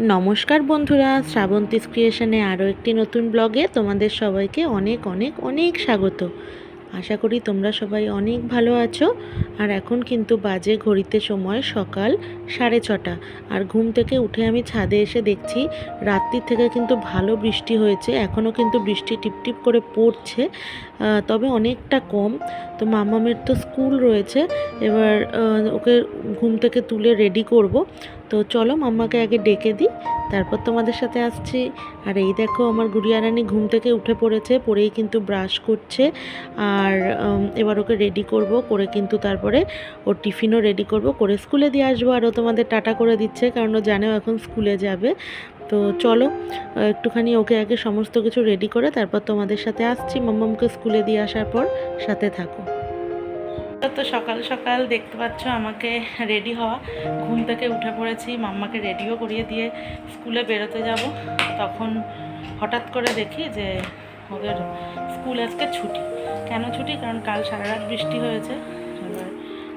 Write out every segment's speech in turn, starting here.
নমস্কার বন্ধুরা শ্রাবন্তী ক্রিয়েশনে আরও একটি নতুন ব্লগে তোমাদের সবাইকে অনেক অনেক অনেক স্বাগত। আশা করি তোমরা সবাই অনেক ভালো আছো। আর এখন কিন্তু বাজে ঘড়িতে সময় সকাল সাড়ে ছটা। আর ঘুম থেকে উঠে আমি ছাদে এসে দেখছি রাত্রির থেকে কিন্তু ভালো বৃষ্টি হয়েছে। এখনও কিন্তু বৃষ্টি টিপটিপ করে পড়ছে তবে অনেকটা কম। তো মামামের তো স্কুল রয়েছে, এবার ওকে ঘুম থেকে তুলে রেডি করব। তো চলো মাম্মাকে আগে ডেকে দিই। তারপর তোমাদের সাথে আসছি। আর এই দেখো আমার গুড়িয়া রানী ঘুম থেকে উঠে পড়েছে, পরেই কিন্তু ব্রাশ করছে। আর এবার ওকে রেডি করব, করে কিন্তু তারপরে ওর টিফিনও রেডি করব, করে স্কুলে দিয়ে আসব। আর ও তোমাদের টাটা করে দিচ্ছে, কারণ ও জানেও এখন স্কুলে যাবে। তো চলো একটুখানি ওকে আগে সমস্ত কিছু রেডি করে তারপর তোমাদের সাথে আসছি। মাম্মামকে স্কুলে দিয়ে আসার পর সাথে থাকো। তো সকাল সকাল দেখতে পাচ্ছ আমাকে রেডি হওয়া। ঘুম থেকে উঠে পড়েছি, মাম্মাকে রেডিও করিয়ে দিয়ে স্কুলে বেরোতে যাব। তখন হঠাৎ করে দেখি যে ওদের স্কুল আজকে ছুটি। কেন ছুটি? কারণ কাল সারা রাত বৃষ্টি হয়েছে। এবার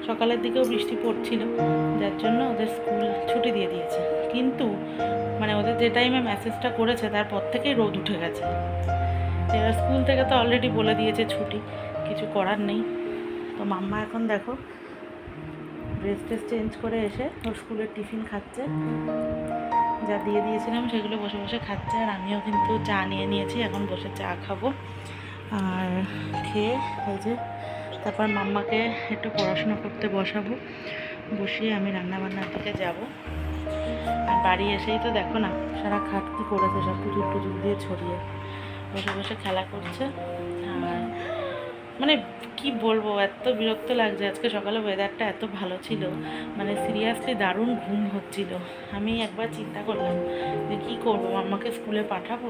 সকালের দিকেও বৃষ্টি পড়ছিল। যার জন্য ওদের স্কুল ছুটি দিয়ে দিয়েছে। কিন্তু মানে ওদের যে টাইমে মেসেজটা করেছে, তারপর থেকেই রোদ উঠে গেছে। এবার স্কুল থেকে তো অলরেডি বলে দিয়েছে ছুটি। কিছু করার নেই। তো মাম্মা এখন দেখো ড্রেস ট্রেস চেঞ্জ করে এসে ওর স্কুলের টিফিন খাচ্ছে। যা দিয়ে দিয়েছিলাম সেগুলো বসে বসে খাচ্ছে আর আমিও কিন্তু চা নিয়ে নিয়েছি, এখন বসে চা খাব। আর খেয়ে ওই যে তারপর মাম্মাকে একটু পড়াশোনা করতে বসাবো, বসিয়ে আমি রান্না বান্নার দিকে যাব। আর বাড়ি এসেই তো দেখো না, সারা খাট কি করেছে সব পুজুর টুজুর দিয়ে ছড়িয়ে। বসে বসে খেলা করছে। মানে কি বলব এত বিরক্ত লাগছে। আজকে সকালে ওয়েদারটা এত ভালো ছিল। মানে সিরিয়াসলি দারুণ ঘুম হচ্ছিল। আমি একবার চিন্তা করলাম যে কী করব আমাকে স্কুলে পাঠাবো?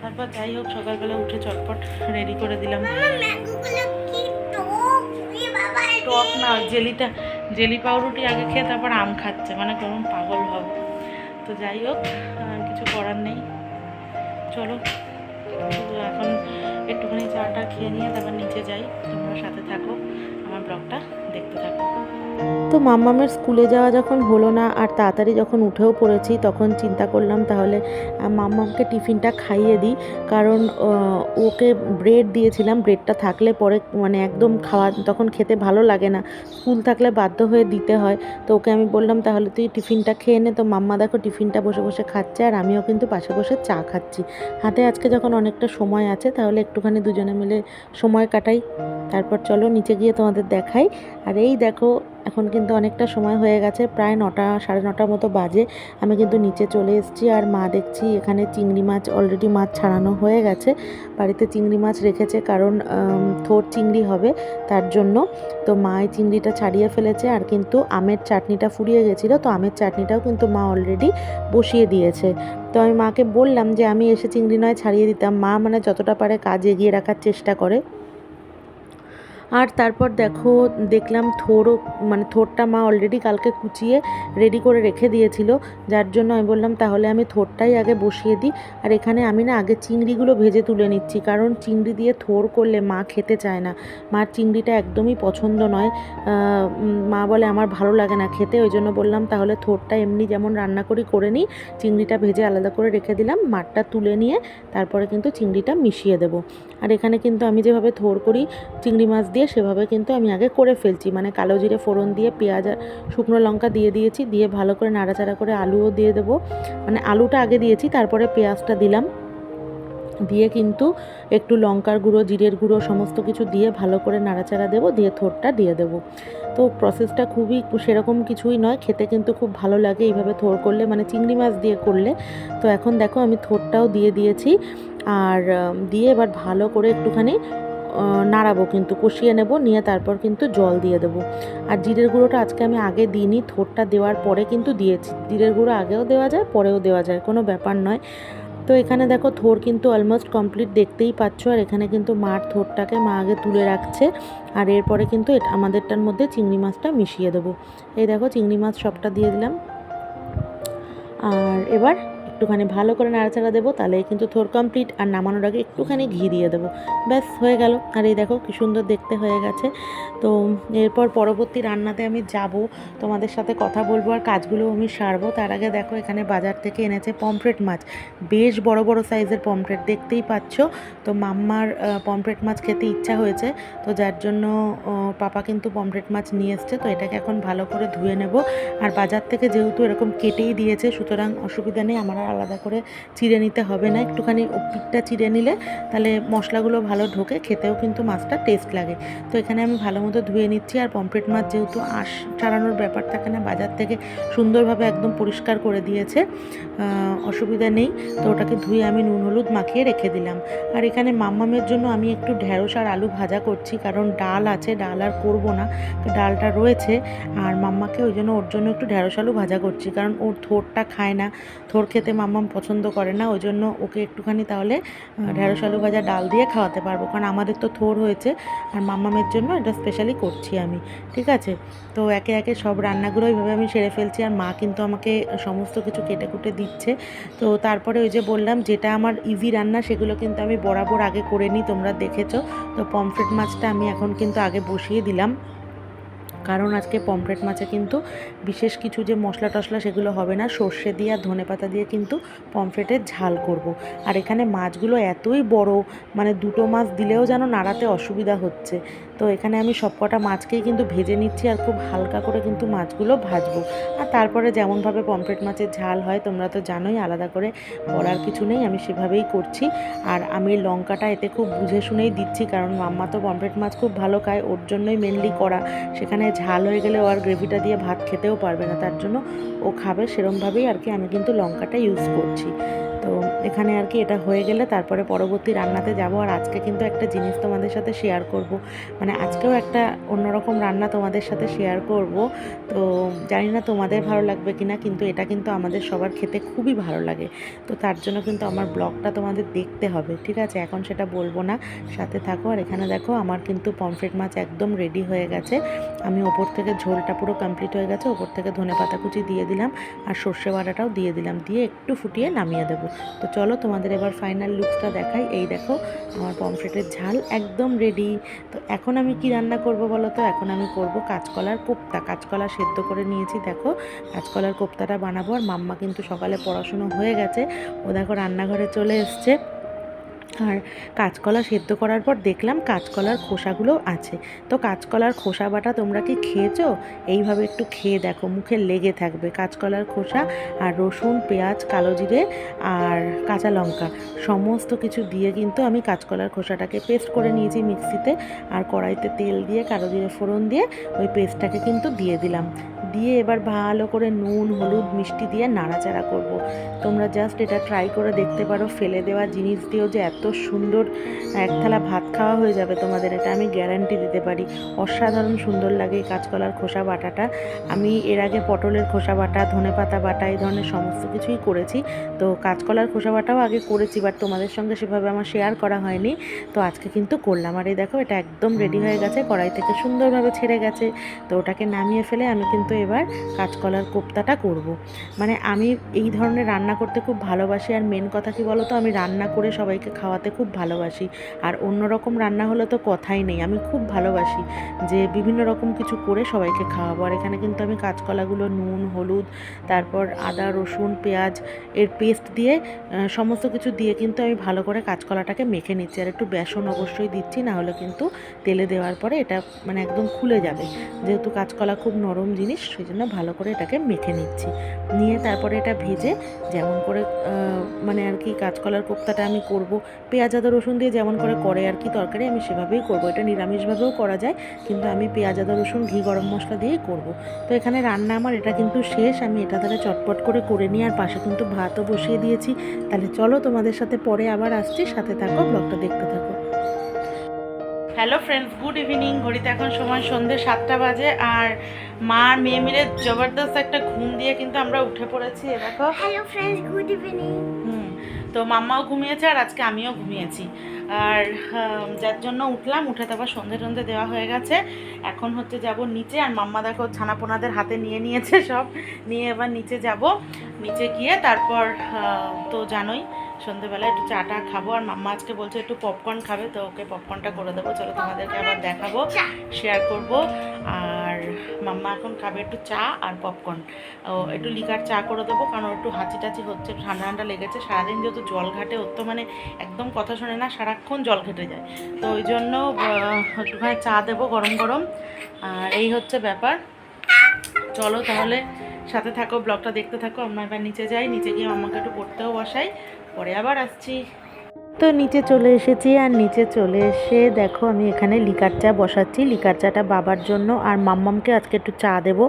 তারপর যাই হোক সকালবেলা উঠে চটপট রেডি করে দিলাম। টক? না জেলিটা জেলি পাউরুটি আগে খেয়ে তারপর আম খাচ্ছে। মানে কেমন পাগল হবে তো যাই হোক কিছু করার নেই। চলো তো এখন একটুখানি চাটা খেয়ে নিয়ে তারপর নিচে যাই। তোমরা সাথে থাকো। আমার ব্লগটা দেখতে থাকো। তো মাম্মামের স্কুলে যাওয়া যখন হলো না আর তাড়াতাড়ি যখন উঠেও পড়েছি, তখন চিন্তা করলাম তাহলে মাম্মামকে টিফিনটা খাইয়ে দিই। কারণ ওকে ব্রেড দিয়েছিলাম ব্রেডটা থাকলে পরে মানে একদম খাওয়া, তখন খেতে ভালো লাগে না। স্কুল থাকলে বাধ্য হয়ে দিতে হয়। তো ওকে আমি বললাম, তাহলে তুই টিফিনটা খেয়ে নে। তো মাম্মা দেখো টিফিনটা বসে বসে খাচ্ছে আর আমিও কিন্তু পাশে বসে চা খাচ্ছি। হাতে আজকে যখন অনেকটা সময় আছে, তাহলে একটুখানি দুজনে মিলে সময় কাটাই। তারপর চলো নিচে গিয়ে তোমাদের দেখাই। আর এই দেখো এখন কিন্তু অনেকটা সময় হয়ে গেছে, প্রায় নটা, সাড়ে নটার মতো বাজে। আমি কিন্তু নিচে চলে এসেছি আর মা দেখছি এখানে চিংড়ি মাছ অলরেডি মাছ ছাড়ানো হয়ে গেছে। বাড়িতে চিংড়ি মাছ রেখেছে কারণ থোর চিংড়ি হবে তার জন্য। তো মা এই চিংড়িটা ছাড়িয়ে ফেলেছে আর কিন্তু আমের চাটনিটা ফুরিয়ে গেছিল, তো আমের চাটনিটাও কিন্তু মা অলরেডি বসিয়ে দিয়েছে। তো আমি মাকে বললাম যে, আমি এসে চিংড়ি নয় ছাড়িয়ে দিতাম। মা মানে যতটা পারে কাজ এগিয়ে রাখার চেষ্টা করে। আর তারপর দেখো, দেখলাম থোরও মানে থোরটা মা অলরেডি কালকে কুচিয়ে রেডি করে রেখে দিয়েছিল। যার জন্য আমি বললাম, তাহলে আমি থোরটাই আগে বসিয়ে দিই। আর এখানে আমি না আগে চিংড়িগুলো ভেজে তুলে নিচ্ছি। কারণ চিংড়ি দিয়ে থোর করলে মা খেতে চায় না। মার চিংড়িটা একদমই পছন্দ নয়। মা বলে, আমার ভালো লাগে না খেতে। ওই জন্য বললাম, তাহলে থোরটা এমনি যেমন রান্না করি, করে নিই। চিংড়িটা ভেজে আলাদা করে রেখে দিলাম। মারটা তুলে নিয়ে তারপরে কিন্তু চিংড়িটা মিশিয়ে দেবো। আর এখানে কিন্তু আমি যেভাবে থোর করি, চিংড়ি মাছ দিয়ে সেভাবে কিন্তু আমি আগে করে ফেলছি। মানে কালো জিরে ফোড়ন দিয়ে, পেঁয়াজ আর শুকনো লঙ্কা দিয়ে দিয়েছি। দিয়ে ভালো করে নাড়াচাড়া করে আলুও দিয়ে দেবো। মানে আলুটা আগে দিয়েছি, তারপরে পেঁয়াজটা দিলাম। দিয়ে কিন্তু একটু লঙ্কার গুঁড়ো, জিরের গুঁড়ো সমস্ত কিছু দিয়ে ভালো করে নাড়াচাড়া দেবো, দিয়ে থোরটা দিয়ে দেবো। তো প্রসেসটা খুবই সেরকম কিছুই নয়, খেতে কিন্তু খুব ভালো লাগে এইভাবে থোর করলে মানে চিংড়ি মাছ দিয়ে করলে। তো এখন দেখো আমি থোরটাও দিয়ে দিয়েছি। আর দিয়ে এবার ভালো করে একটুখানি নাড়াবো কিন্তু, কষিয়ে নেব, নিয়ে তারপর কিন্তু জল দিয়ে দেবো। আর জিরের গুঁড়োটা আজকে আমি আগে দিইনি, থোরটা দেওয়ার পরে কিন্তু দিয়েছি। জিরের গুঁড়ো আগেও দেওয়া যায়, পরেও দেওয়া যায়, কোনো ব্যাপার নয়। তো এখানে দেখো থোর কিন্তু অলমোস্ট কমপ্লিট দেখতেই পাচ্ছ। আর এখানে কিন্তু মার থোরটাকে মা আগে তুলে রাখছে। আর এরপরে কিন্তু আমাদেরটার মধ্যে চিংড়ি মাছটা মিশিয়ে দেবো। এই দেখো চিংড়ি মাছ সবটা দিয়ে দিলাম। আর এবার একটুখানি ভালো করে নাড়াচাড়া দেবো, তাহলে কিন্তু থোর কমপ্লিট আর নামানোর আগে একটুখানি ঘি দিয়ে দেবো। ব্যাস, হয়ে গেল। আর এই দেখো কি সুন্দর দেখতে হয়ে গেছে। তো এরপর পরবর্তী রান্নাতে আমি যাব, তোমাদের সাথে কথা বলব, আর কাজগুলো আমি সারবো। তার আগে দেখো, এখানে বাজার থেকে এনেছে পমফ্রেট মাছ। বেশ বড় বড় সাইজের পমফ্রেট দেখতেই পাচ্ছ। তো মাম্মার পমফ্রেট মাছ খেতে ইচ্ছা হয়েছে। তো যার জন্য পাপা কিন্তু পমফ্রেট মাছ নিয়ে এসছে। তো এটাকে এখন ভালো করে ধুয়ে নেব। আর বাজার থেকে যেহেতু এরকম কেটেই দিয়েছে, সুতরাং অসুবিধা নেই, আমার আলাদা করে চিড়ে নিতে হবে না। একটুখানি পিঠটা চিড়ে নিলে তাহলে মশলাগুলো ভালো ঢোকে, খেতেও কিন্তু মাছটা টেস্ট লাগে। তো এখানে আমি ভালো মতো ধুয়ে নিচ্ছি আর পমফ্রেট মাছ যেহেতু আঁশ ছাড়ানোর ব্যাপার থাকে না বাজার থেকে সুন্দরভাবে একদম পরিষ্কার করে দিয়েছে অসুবিধা নেই। তো ওটাকে ধুয়ে আমি নুন, হলুদ মাখিয়ে রেখে দিলাম। আর এখানে মাম্মামের জন্য আমি একটু ঢ্যাঁড়স আর আলু ভাজা করছি, কারণ ডাল আছে, ডাল আর করব না। ডালটা রয়েছে আর মাম্মাকে ওই জন্য ওর জন্য একটু ঢ্যাঁড়স আলু ভাজা করছি, কারণ ওর থোরটা খায় না। থোর খেতে মাম্মাম পছন্দ করে না ওই জন্য ওকে একটুখানি তাহলে আহ, ঢ্যাঁড়স আলু ভাজা ডাল দিয়ে খাওয়াতে পারব। কারণ আমাদের তো থোর হয়েছে আর মাম্মামের জন্য এটা স্পেশালি করছি আমি ঠিক আছে? তো একে একে সব রান্নাগুলো ওইভাবে আমি সেরে ফেলছি আর মা কিন্তু আমাকে সমস্ত কিছু কেটে কুটে দিচ্ছে। তো তারপরে ওই যে বললাম যেটা আমার ইজি রান্না সেগুলো কিন্তু আমি বরাবর আগে করে নিই তোমরা দেখেছ। তো পমফ্রেট মাছটা আমি এখন কিন্তু আগে বসিয়ে দিলাম। কারণ আজকে পমফ্রেট মাছে কিন্তু বিশেষ কিছু যে মশলা টশলা সেগুলো হবে না, সর্ষে দিয়ে আর ধনে পাতা দিয়ে কিন্তু পমফ্রেটের ঝাল করব। আর এখানে মাছগুলো এতই বড় মানে দুটো মাছ দিলেও যেন নাড়াতে অসুবিধা হচ্ছে। তো এখানে আমি সবকটা মাছকেই কিন্তু ভেজে নিচ্ছি আর খুব হালকা করে কিন্তু মাছগুলো ভাজবো। আর তারপরে যেমনভাবে পমফ্রেট মাছের ঝাল হয়, তোমরা তো জানোই আলাদা করে বলার কিছু নেই, আমি সেভাবেই করছি। আর আমি লঙ্কাটা এতে খুব বুঝে শুনেই দিচ্ছি, কারণ মাম্মা তো পমফ্রেট মাছ খুব ভালো খায়, ওর জন্যই মেনলি করা। সেখানে ঝাল হয়ে গেলে ও আর গ্রেভিটা দিয়ে ভাত খেতেও পারবে না, তার জন্য ও খাবে সেরমভাবেই আর কি। আমি কিন্তু লঙ্কাটা ইউজ করছি। তো এখানে আর কি এটা হয়ে গেলে তারপরে পরবর্তী রান্নাতে যাব। আর আজকে কিন্তু একটা জিনিস তোমাদের সাথে শেয়ার করব। মানে আজকেও একটা অন্যরকম রান্না তোমাদের সাথে শেয়ার করব। তো জানি না তোমাদের ভালো লাগবে কিনা, কিন্তু এটা কিন্তু আমাদের সবার খেতে খুবই ভালো লাগে। তো তার জন্য কিন্তু আমার ব্লগটা তোমাদের দেখতে হবে, ঠিক আছে? এখন সেটা বলব না। সাথে থাকো। আর এখানে দেখো, আমার কিন্তু পমফ্রেট মাছ একদম রেডি হয়ে গেছে। আমি ওপর থেকে ঝোলটা পুরো কমপ্লিট হয়ে গেছে। ওপর থেকে ধনে পাতা কুচি দিয়ে দিলাম। আর সর্ষে বাটাটাও দিয়ে দিলাম। দিয়ে একটু ফুটিয়ে নামিয়ে দেবো। তো চলো তোমাদের এবার ফাইনাল লুকসটা দেখাই। এই দেখো, আমার পমফ্রেটের ঝাল একদম রেডি তো এখন আমি কি রান্না করব বলো তো? এখন আমি করব কাঁচকলার কোপ্তা। কাঁচকলা সেদ্ধ করে নিয়েছি, দেখো। কাঁচকলার কোপ্তাটা বানাবো। আর মাম্মা কিন্তু সকালে পড়াশুনো হয়ে গেছে। ও দেখো রান্নাঘরে চলে এসছে। আর কাঁচকলা সেদ্ধ করার পর দেখলাম কাঁচকলার খোসাগুলো আছে। তো কাঁচকলার খোসা বাটা তোমরা কি খেয়েছো? এইভাবে একটু খেয়ে দেখো, মুখে লেগে থাকবে। কাঁচকলার খোসা আর রসুন, পেঁয়াজ, কালো জিরে আর কাঁচা লঙ্কা সমস্ত কিছু দিয়ে কিন্তু আমি কাঁচকলার খোসাটাকে পেস্ট করে নিয়েছি মিক্সিতে আর কড়াইতে তেল দিয়ে, কালো জিরে ফোড়ন দিয়ে ওই পেস্টটাকে কিন্তু দিয়ে দিলাম। দিয়ে এবার ভালো করে নুন, হলুদ, মিষ্টি দিয়ে নাড়াচাড়া করব। তোমরা জাস্ট এটা ট্রাই করে দেখতে পারো, ফেলে দেওয়া জিনিস দিয়েও যে এত সুন্দর এক থালা ভাত খাওয়া হয়ে যাবে তোমাদের, এটা আমি গ্যারান্টি দিতে পারি। অসাধারণ সুন্দর লাগে এই কাঁচকলার খোসা বাটাটা। আমি এর আগে পটলের খোসা বাটা, ধনে পাতা বাটা, এই ধরনের সমস্ত কিছুই করেছি। তো কাঁচকলার খোসা বাটাও আগে করেছি বাট তোমাদের সঙ্গে সেভাবে আমার শেয়ার করা হয়নি। তো আজকে কিন্তু করলাম। আর এই দেখো, এটা একদম রেডি হয়ে গেছে, কড়াই থেকে সুন্দরভাবে ছেড়ে গেছে। তো ওটাকে নামিয়ে ফেলে আমি কিন্তু এবার কাঁচকলার কোপ্তাটা করব। মানে আমি এই ধরনের রান্না করতে খুব ভালোবাসি, আর মেন কথা কি বলো তো আমি রান্না করে সবাইকে খাওয়াতে খুব ভালোবাসি। আর অন্য রকম রান্না হলে তো কথাই নেই, আমি খুব ভালোবাসি যে বিভিন্ন রকম কিছু করে সবাইকে খাওয়াবো। আর এখানে কিন্তু আমি কাঁচকলাগুলো নুন, হলুদ, তারপর আদা, রসুন, পেঁয়াজ এর পেস্ট দিয়ে সমস্ত কিছু দিয়ে কিন্তু আমি ভালো করে কাঁচকলাটাকে মেখে নিচ্ছি। আর একটু বেসন অবশ্যই দিচ্ছি না হলে কিন্তু তেলে দেওয়ার পরে এটা মানে একদম খুলে যাবে। যেহেতু কাঁচকলা খুব নরম জিনিস সেই জন্য ভালো করে এটাকে মেখে নিচ্ছি। নিয়ে তারপরে এটা ভেজে যেমন করে মানে আর কি কাঁচকলার কোপ্তাটা আমি করব, পেঁয়াজ, আদা, রসুন দিয়ে যেমন করে করে আর কি তরকারি আমি সেভাবেই করব। এটা নিরামিষভাবেও করা যায়, কিন্তু আমি পেঁয়াজ, আদা, রসুন, ঘি, গরম মশলা দিয়েই করব। তো এখানে রান্না আমার এটা কিন্তু শেষ, আমি এটা তাহলে চটপট করে করে নিই আর পাশে কিন্তু ভাতও বসিয়ে দিয়েছি। তাহলে চলো তোমাদের সাথে পরে আবার আসছি, সাথে থাকো, ব্লগটা দেখতে থাকো। হ্যালো ফ্রেন্ডস গুড ইভিনিং ঘড়িতে এখন সময় সন্ধ্যে সাতটা বাজে আর মা আর মেয়ে মিলে জবরদস্ত একটা ঘুম দিয়ে কিন্তু আমরা উঠে পড়েছি দেখো। Hello friends good evening hmm তো মাম্মাও ঘুমিয়েছে আর আজকে আমিও ঘুমিয়েছি। আর যার জন্য উঠলাম উঠে তারপর সন্ধে টন্ধে দেওয়া হয়ে গেছে। এখন হচ্ছে যাব নিচে আর মাম্মা দেখো ছানাপোনাদের হাতে নিয়ে নিয়েছে সব। নিয়ে এবার নিচে যাব। নিচে গিয়ে তারপর তো জানোই সন্ধেবেলা একটু চাটা খাব, আর মাম্মা আজকে বলছে একটু পপকর্ন খাবে, তো ওকে পপকর্নটা করে দেবো। চলো তোমাদেরকে আবার দেখাবো শেয়ার করব। আর মাম্মা এখন খাবে একটু চা আর পপকর্ন ও একটু লিকার চা করে দেবো, কারণ একটু হাঁচি টাচি হচ্ছে, ঠান্ডা ঠান্ডা লেগেছে। সারাদিন যেহেতু জল ঘাটে, ওর তো মানে একদম কথা শোনে না, সারাক্ষণ জল ঘেটে যায়। তো ওই জন্য একটুখানি চা দেবো গরম গরম। আর এই হচ্ছে ব্যাপার। চলো তাহলে সাথে থাকো, ব্লগটা দেখতে থাকো, আমরা এবার নিচে যাই, নিচে গিয়ে আমাকে একটু পড়তেও বসাই, পরে আবার আসছি। তো নিচে চলে এসেছি আর নিচে চলে এসে দেখো আমি এখানে লিকার চা বসাচ্ছি, লিকার চাটা বাবার জন্য আর মাম্মামকে আজকে একটু চা দেবো।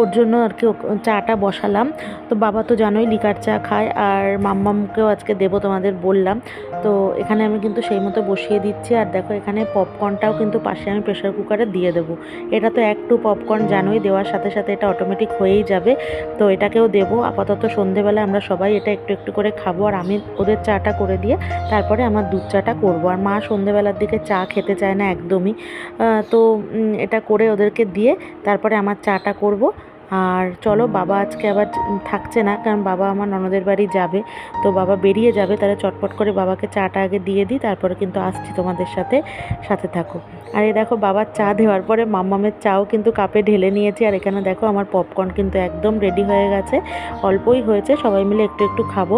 ওর জন্য আর কি চাটা বসালাম। তো বাবা তো জানোই লিকার চা খায় আর মাম্মামকেও আজকে দেবো তোমাদের বললাম। তো এখানে আমি কিন্তু সেই মতো বসিয়ে দিচ্ছি। আর দেখো এখানে পপকর্নটাও কিন্তু পাশে আমি প্রেশার কুকারে দিয়ে দেবো। এটা তো একটু পপকর্ন জানোই, দেওয়ার সাথে সাথে এটা অটোমেটিক হয়েই যাবে। তো এটাকেও দেবো। আপাতত সন্ধেবেলা আমরা সবাই এটা একটু একটু করে খাব। আর আমি ওদের চাটা করে দিয়ে তারপরে আমার দুধ চাটা করব। আর মা সন্ধেবেলার দিকে চা খেতে চায় না একদমই। তো এটা করে ওদেরকে দিয়ে তারপরে আমার চাটা করব। আর চলো বাবা আজকে আবার থাকছে না, কারণ বাবা আমার ননদের বাড়ি যাবে। তো বাবা বেরিয়ে যাবে, তাহলে চটপট করে বাবাকে চাটা আগে দিয়ে দিই, তারপরে কিন্তু আসছি তোমাদের সাথে সাথে থাকো। আর এই দেখো বাবার চা দেওয়ার পরে মাম্মামের চাও কিন্তু কাপে ঢেলে নিয়েছি, আর এখানে দেখো আমার পপকর্ন কিন্তু একদম রেডি হয়ে গেছে, অল্পই হয়েছে, সবাই মিলে একটু একটু খাব।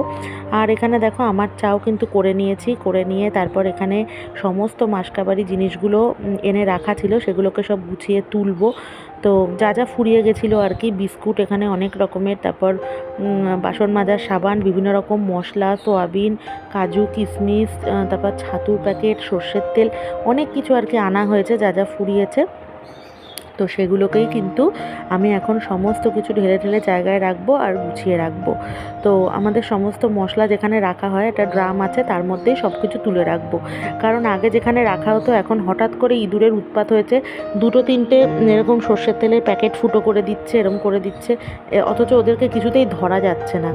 আর এখানে দেখো আমার চাও কিন্তু করে নিয়েছি, করে নিয়ে তারপর এখানে সমস্ত মাসকাবারি জিনিসগুলো এনে রাখা ছিল, সেগুলোকে সব গুছিয়ে তুলবো। তো যা যা ফুরিয়ে গেছিল আর কি, বিস্কুট এখানে অনেক রকমের, তারপর বাসন মাজার সাবান, বিভিন্ন রকম মশলা, সোয়াবিন, কাজু কিশমিশ তারপর ছাতুর প্যাকেট, সর্ষের তেল, অনেক কিছু আর কি আনা হয়েছে, যা যা ফুরিয়েছে। তো সেগুলোকেই কিন্তু আমি এখন সমস্ত কিছু ঢেলে ঢেলে জায়গায় রাখব আর গুছিয়ে রাখব। তো আমাদের সমস্ত মশলা যেখানে রাখা হয়, একটা ড্রাম আছে, তার মধ্যেই সব কিছু তুলে রাখব। কারণ আগে যেখানে রাখা হতো, এখন হঠাৎ করে ইঁদুরের উৎপাত হয়েছে। দুটো তিনটে এরকম সর্ষের তেলের প্যাকেট ফুটো করে দিচ্ছে, এরম করে দিচ্ছে। অথচ ওদেরকে কিছুতেই ধরা যাচ্ছে না।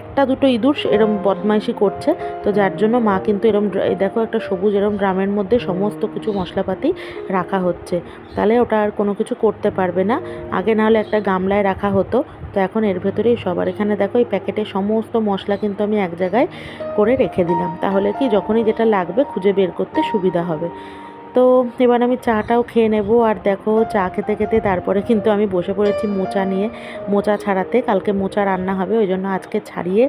একটা দুটো ইঁদুর এরম বদমাইশি করছে। তো যার জন্য মা কিন্তু এরম দেখো একটা সবুজ এরম ড্রামের মধ্যে সমস্ত কিছু মশলাপাতি রাখা হচ্ছে। তাহলে ওটা আর কোনো কিছু করতে পারবে না। আগে না হলে একটা গামলায় রাখা হতো। তো এখন এর ভেতরেই সবার। এখানে দেখো এই প্যাকেটে সমস্ত মশলা কিন্তু আমি এক জায়গায় করে রেখে দিলাম। তাহলে কি যখনই যেটা লাগবে খুঁজে বের করতে সুবিধা হবে। তো এবার আমি চাটাও খেয়ে নেব। আর দেখো, চা খেতে খেতে তারপরে কিন্তু আমি বসে পড়েছি মোচা নিয়ে। মোচা ছাড়াতে কালকে মোচা রান্না হবে, ওই জন্য আজকে ছাড়িয়ে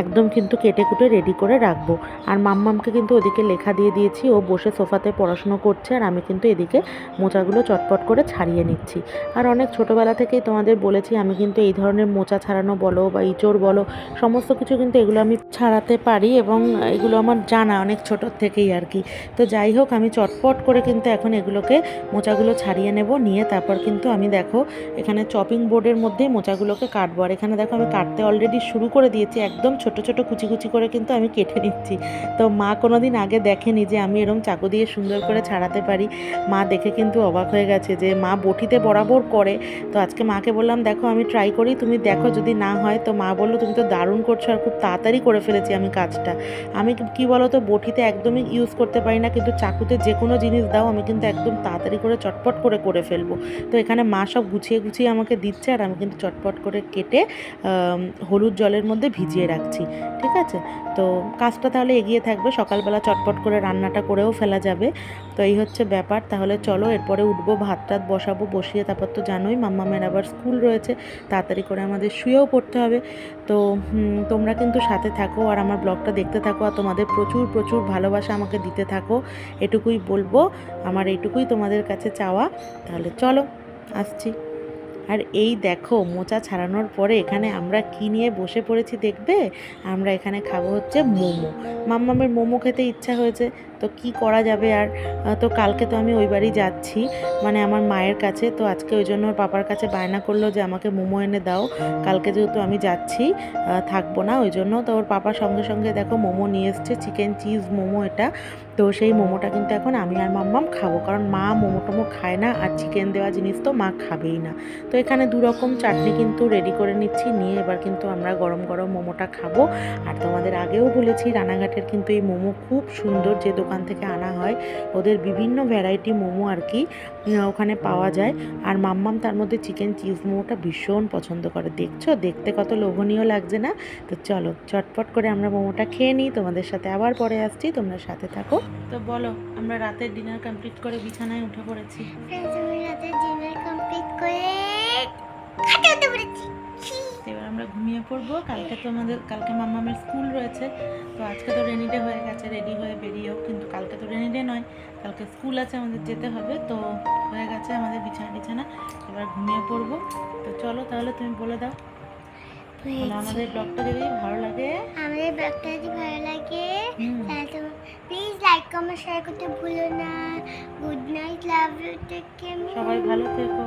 একদম কিন্তু কেটে কুটে রেডি করে রাখব। আর মাম্মামকে কিন্তু ওদিকে লেখা দিয়ে দিয়েছি, ও বসে সোফাতে পড়াশুনো করছে, আর আমি কিন্তু এদিকে মোচাগুলো চটপট করে ছাড়িয়ে নিচ্ছি। আর অনেক ছোটোবেলা থেকেই তোমাদের বলেছি, আমি কিন্তু এই ধরনের মোচা ছাড়ানো বলো বা ইঁচড় বলো, সমস্ত কিছু কিন্তু এগুলো আমি ছাড়াতে পারি এবং এগুলো আমার জানা অনেক ছোটোর থেকেই আর কি। তো যাই হোক, আমি চটপট করে কিন্তু এখন এগুলোকে মোচাগুলো ছাড়িয়ে নেব, নিয়ে তারপর কিন্তু আমি দেখো এখানে চপিং বোর্ডের মধ্যেই মোচাগুলোকে কাটবো। আর এখানে দেখো আমি কাটতে অলরেডি শুরু করে দিয়েছি, একদম ছোট ছোট কুচি কুচি করে কিন্তু আমি কেটে নিচ্ছি। তো মা কোনো দিন আগে দেখেনি যে আমি এরম চাকু দিয়ে সুন্দর করে ছাড়াতে পারি। মা দেখে কিন্তু অবাক হয়ে গেছে যে মা বটিতে বরাবর করে। তো আজকে মাকে বললাম, দেখো আমি ট্রাই করি, তুমি দেখো যদি না হয়। তো মা বলল, তুমি তো দারুণ করছ আর খুব তাড়াতাড়ি করে ফেলেছি আমি কাজটা। আমি কি- কি বলো তো বটিতে একদমই ইউজ করতে পারি না, কিন্তু চাকুতে যে কোনো জিনিস দাও, আমি কিন্তু একদম তাড়াতাড়ি করে চটপট করে করে ফেলব। তো এখানে মা সব গুছিয়ে গুছিয়ে আমাকে দিচ্ছে আর আমি কিন্তু চটপট করে কেটে হলুদ জলের মধ্যে ভিজিয়ে রাখছি, ঠিক আছে? তো কাজটা তাহলে এগিয়ে থাকবে, সকালবেলা চটপট করে রান্নাটা করেও ফেলা যাবে। তো এই হচ্ছে ব্যাপার, তাহলে চলো এরপরে উঠবো, ভাত টাত বসাবো, বসিয়ে তারপর তো জানোই মাম্মামের আবার স্কুল রয়েছে, তাড়াতাড়ি করে আমাদের শুয়েও পড়তে হবে। তো তোমরা কিন্তু সাথে থাকো আর আমার ব্লগটা দেখতে থাকো আর তোমাদের প্রচুর প্রচুর ভালোবাসা আমাকে দিতে থাকো, এটুকুই বলব। আমার এইটুকুই তোমাদের কাছে চাওয়া। তাহলে চলো, আসছি। আর এই দেখো, মোচা ছাড়ানোর পরে এখানে আমরা কি নিয়ে বসে পড়েছি দেখবে? আমরা এখানে খাব হচ্ছে মোমো। মাম্মামের মোমো খেতে ইচ্ছা হয়েছে। তো কি করা যাবে? আর তো কালকে তো আমি ওই বাড়ি যাচ্ছি। মানে আমার মায়ের কাছে, তো আজকে ওই জন্য ওর পাপার কাছে বায়না করল যে, আমাকে মোমো এনে দাও। কালকে যেহেতু আমি যাচ্ছি থাকব না। ওই জন্য তো ওর পাপার সঙ্গে সঙ্গে দেখো মোমো নিয়ে এসছে, চিকেন চিজ মোমো এটা। তো সেই মোমোটা কিন্তু এখন আমি আর মাম্মাম খাব। কারণ মা মোমো টোমো খায় না, আর চিকেন দেওয়া জিনিস তো মা খাবেই না। তো এখানে দু রকম চাটনি কিন্তু রেডি করে নিচ্ছি। নিয়ে এবার কিন্তু আমরা গরম গরম মোমোটা খাব। আর তোমাদের আগেও বলেছি, রানাঘাটের কিন্তু এই মোমো খুব সুন্দর। যে দোকান থেকে আনা হয়। ওদের বিভিন্ন ভ্যারাইটি মোমো আর কি ওখানে পাওয়া যায়। আর মাম্মাম তার মধ্যে চিকেন চিজ মোমোটা ভীষণ পছন্দ করে। দেখছ? দেখতে কত লোভনীয় লাগছে না? তো চলো চটপট করে আমরা মোমোটা খেয়ে নিই। তোমাদের সাথে আবার পরে আসছি। তোমরা সাথে থাকো। তো বলো আমরা রাতের ডিনার কমপ্লিট করে বিছানায় উঠে পড়েছি। ফ্রেন্ডস আমি রাতে ডিনার কমপ্লিট করে খাটে উঠে পড়েছি। এবার আমরা ঘুমিয়ে পড়ব। কালকে তো আমাদের কালকে মাম্মামের স্কুল রয়েছে। তো আজকে তো রেনি ডে হয়ে গেছে রেডি হয়ে বেরিয়েও। কিন্তু কালকে তো রেনি ডে নয় কালকে স্কুল আছে আমাদের যেতে হবে। তো হয়ে গেছে আমাদের বিছানা বিছানা এবার ঘুমিয়ে পড়ব। তো চলো তাহলে তুমি বলে দাও। আমাদের ব্লগটা যদি ভালো লাগে। আমাদের ব্লগটা যদি ভালো লাগে তাহলে তো প্লিজ লাইক কমেন্ট শেয়ার করতে ভুলো না। Good night love you take care সবাই ভালো থেকো।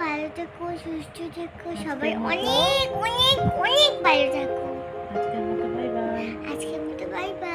ভালো থেকো সুস্থ থেকো সবাই অনেক অনেক অনেক ভালো থাকো। আজকের মতো বাই বাই আজকের মতো বাই বাই